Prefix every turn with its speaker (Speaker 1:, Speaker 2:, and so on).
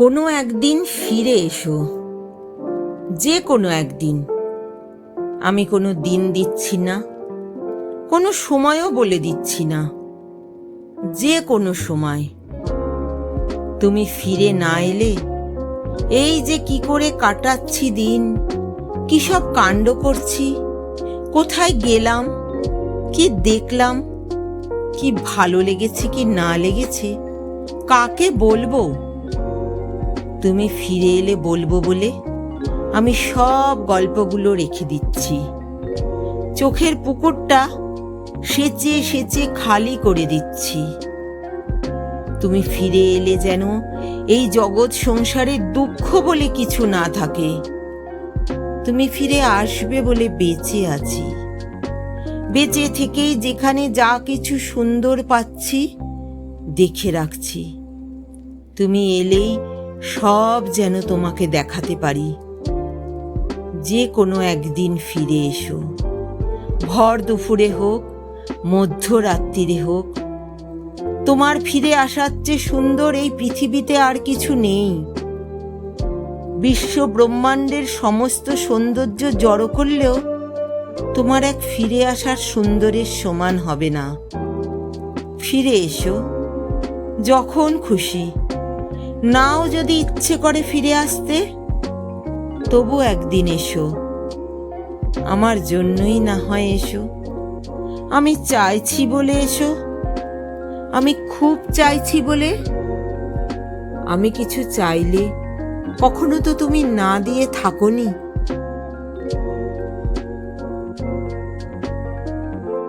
Speaker 1: কোনো একদিন ফিরে এসো। যে কোনো একদিন। আমি কোনো দিন দিচ্ছি না। কোনো সময়ও বলে দিচ্ছি না। যে কোনো সময়। তুমি ফিরে না এলে এই যে কি করে কাটাচ্ছি দিন? কি সব কাণ্ড করছি? কোথায় গেলাম? কি দেখলাম? কি ভালো লেগেছে কি না লেগেছে? কাকে বলব? তুমি ফিরে এলে বলব বলে আমি সব গল্পগুলো রেখে দিচ্ছি। চোখের পুকুরটা সেচে সেচে খালি করে দিচ্ছি। তুমি ফিরে এলে যেন এই জগৎ সংসারে দুঃখ বলে কিছু না থাকে। তুমি ফিরে আসবে বলে বেঁচে আছি। বেঁচে থেকেই যেখানে যা কিছু সুন্দর পাচ্ছি, দেখে রাখছি। তুমি এলেই সব যেন তোমাকে দেখাতে পারি। যে কোনো একদিন ফিরে এসো। ভর দুপুরে হোক, মধ্যরাত্রিরে হোক, তোমার ফিরে আসার চেয়ে সুন্দর এই পৃথিবীতে আর কিছু নেই। বিশ্ব ব্রহ্মাণ্ডের সমস্ত সৌন্দর্য জড়ো করলেও তোমার এক ফিরে আসার সুন্দরের সমান হবে না। ফিরে এসো, যখন খুশি। নাও যদি ইচ্ছে করে ফিরে আসতে, তবু একদিন এসো। আমার জন্যই না হয় এসো। আমি চাইছি বলে এসো। আমি খুব চাইছি বলে। আমি কিছু চাইলে কখনো তো তুমি না দিয়ে থাকোনি।